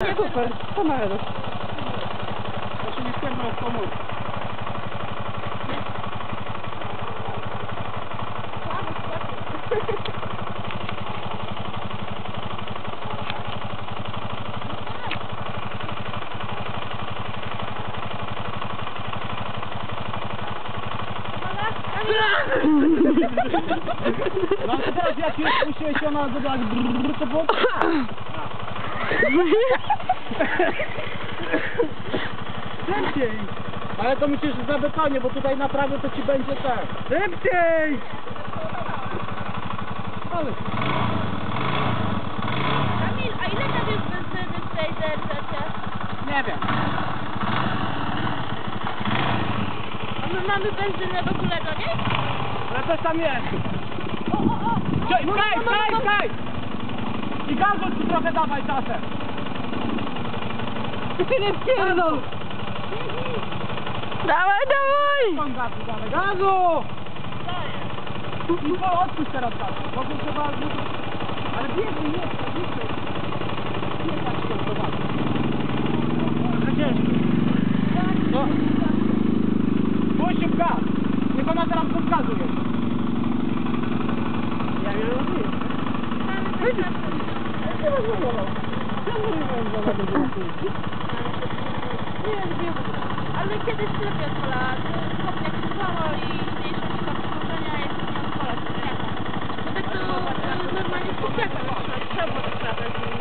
Nie, super, pomagam. Ja się nie chcę brać pomóc. No teraz jak już puściłeś ją na zobacz, brrr, to było... Szybciej! Ale to musisz za betonie, bo tutaj na prawo to ci będzie tak. Szybciej! Ale... Kamil, a ile tam jest benzyny w tej DRZ-cie? Nie wiem. A my mamy benzynę w ogóle do niej? Ale coś tam jest. O, o, o! Czekaj, skaj, skaj! I gazu ci trochę dawaj czasem. Ty nie pierdol! Dawaj, dawaj! Gazu, dawaj, gazu! No odpuść teraz gazu, bo to trzeba... Ale biegnij, nie, biegnij. Nie tak się prowadzi. Za ciężko. No. Puść w gaz. Niech ona teraz bez gazu jest. Ja wiem, że Nie wiem, ale kiedyś lepiej odpala. Kopniak się złamał i mniejsza siła przyłożenia, jak nie odpala. No tak to normalnie kopniaka trzeba, było to tak